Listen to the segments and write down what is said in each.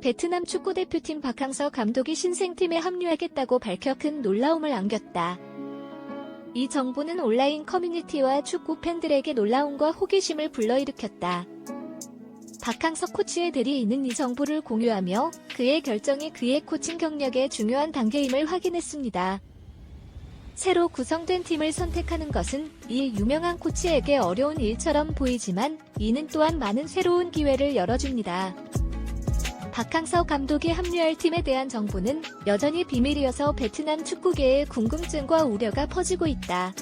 베트남 축구대표팀 박항서 감독이 신생팀에 합류하겠다고 밝혀 큰 놀라움을 안겼다. 이 정보는 온라인 커뮤니티와 축구 팬들에게 놀라움과 호기심을 불러일으켰다. 박항서 코치의 대리 있는 이 정보를 공유하며 그의 결정이 그의 코칭 경력의 중요한 단계임을 확인했습니다. 새로 구성된 팀을 선택하는 것은 이 유명한 코치에게 어려운 일처럼 보이지만 이는 또한 많은 새로운 기회를 열어줍니다. 박항서 감독이 합류할 팀에 대한 정보는 여전히 비밀이어서 베트남 축구계에 궁금증과 우려가 퍼지고 있다.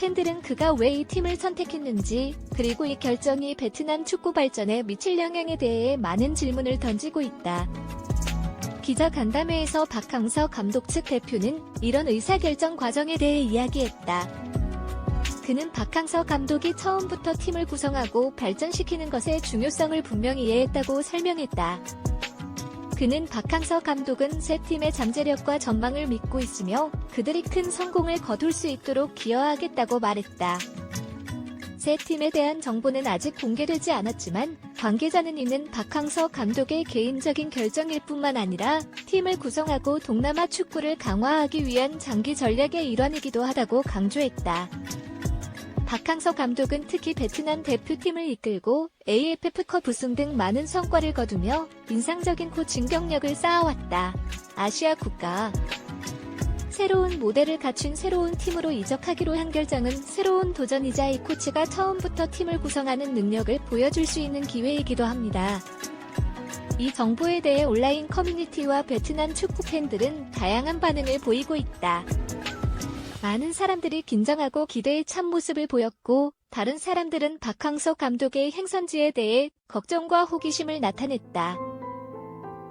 팬들은 그가 왜 이 팀을 선택했는지, 그리고 이 결정이 베트남 축구 발전에 미칠 영향에 대해 많은 질문을 던지고 있다. 기자 간담회에서 박항서 감독 측 대표는 이런 의사결정 과정에 대해 이야기했다. 그는 박항서 감독이 처음부터 팀을 구성하고 발전시키는 것의 중요성을 분명히 이해했다고 설명했다. 그는 박항서 감독은 새 팀의 잠재력과 전망을 믿고 있으며 그들이 큰 성공을 거둘 수 있도록 기여하겠다고 말했다. 새 팀에 대한 정보는 아직 공개되지 않았지만 관계자는 이는 박항서 감독의 개인적인 결정일 뿐만 아니라 팀을 구성하고 동남아 축구를 강화하기 위한 장기 전략의 일환이기도 하다고 강조했다. 박항서 감독은 특히 베트남 대표팀을 이끌고 AFF컵 우승 등 많은 성과를 거두며 인상적인 코칭 경력을 쌓아왔다. 아시아 국가 새로운 모델을 갖춘 새로운 팀으로 이적하기로 한 결정은 새로운 도전이자 이 코치가 처음부터 팀을 구성하는 능력을 보여줄 수 있는 기회이기도 합니다. 이 정보에 대해 온라인 커뮤니티와 베트남 축구 팬들은 다양한 반응을 보이고 있다. 많은 사람들이 긴장하고 기대에 찬 모습을 보였고, 다른 사람들은 박항서 감독의 행선지에 대해 걱정과 호기심을 나타냈다.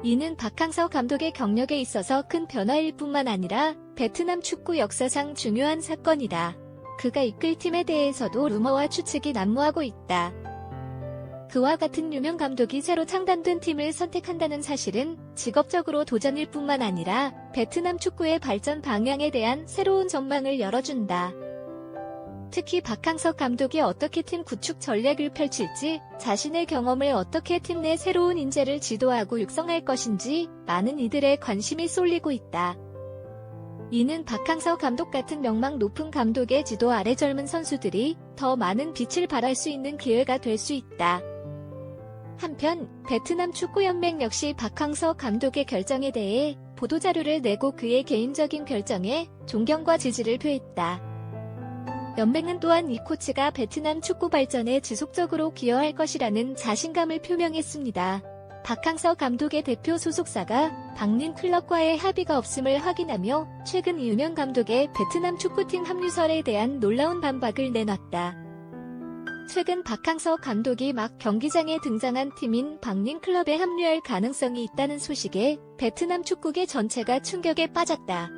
이는 박항서 감독의 경력에 있어서 큰 변화일 뿐만 아니라 베트남 축구 역사상 중요한 사건이다. 그가 이끌 팀에 대해서도 루머와 추측이 난무하고 있다. 그와 같은 유명 감독이 새로 창단된 팀을 선택한다는 사실은 직업적으로 도전일 뿐만 아니라 베트남 축구의 발전 방향에 대한 새로운 전망을 열어준다. 특히 박항석 감독이 어떻게 팀 구축 전략을 펼칠지, 자신의 경험을 어떻게 팀 내 새로운 인재를 지도하고 육성할 것인지 많은 이들의 관심이 쏠리고 있다. 이는 박항서 감독 같은 명망 높은 감독의 지도 아래 젊은 선수들이 더 많은 빛을 발할 수 있는 기회가 될 수 있다. 한편 베트남 축구연맹 역시 박항서 감독의 결정에 대해 보도자료를 내고 그의 개인적인 결정에 존경과 지지를 표했다. 연맹은 또한 이 코치가 베트남 축구 발전에 지속적으로 기여할 것이라는 자신감을 표명했습니다. 박항서 감독의 대표 소속사가 박린 클럽과의 합의가 없음을 확인하며 최근 유명 감독의 베트남 축구팀 합류설에 대한 놀라운 반박을 내놨다. 최근 박항서 감독이 막 경기장에 등장한 팀인 박린 클럽에 합류할 가능성이 있다는 소식에 베트남 축구계 전체가 충격에 빠졌다.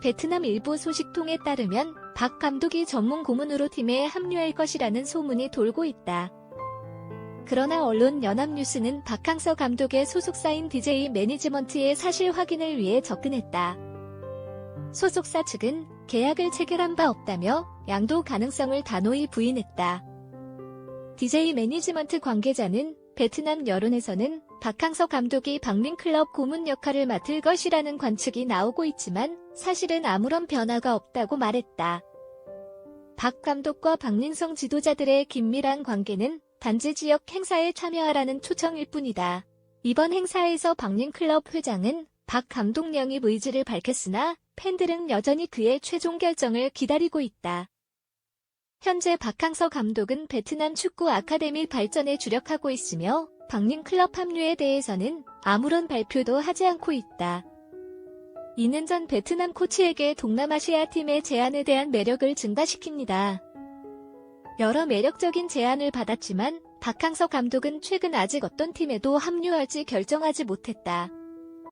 베트남 일부 소식통에 따르면 박 감독이 전문 고문으로 팀에 합류할 것이라는 소문이 돌고 있다. 그러나 언론 연합뉴스는 박항서 감독의 소속사인 DJ 매니지먼트의 사실 확인을 위해 접근했다. 소속사 측은 계약을 체결한 바 없다며 양도 가능성을 단호히 부인했다. DJ 매니지먼트 관계자는 베트남 여론에서는 박항서 감독이 박민클럽 고문 역할을 맡을 것이라는 관측이 나오고 있지만 사실은 아무런 변화가 없다고 말했다. 박 감독과 박민성 지도자들의 긴밀한 관계는 단지 지역 행사에 참여하라는 초청일 뿐이다. 이번 행사에서 박민클럽 회장은 박 감독 영입 의지를 밝혔으나 팬들은 여전히 그의 최종 결정을 기다리고 있다. 현재 박항서 감독은 베트남 축구 아카데미 발전에 주력하고 있으며 박린 클럽 합류에 대해서는 아무런 발표도 하지 않고 있다. 이는 전 베트남 코치에게 동남아시아 팀의 제안에 대한 매력을 증가시킵니다. 여러 매력적인 제안을 받았지만 박항서 감독은 최근 아직 어떤 팀에도 합류할지 결정하지 못했다.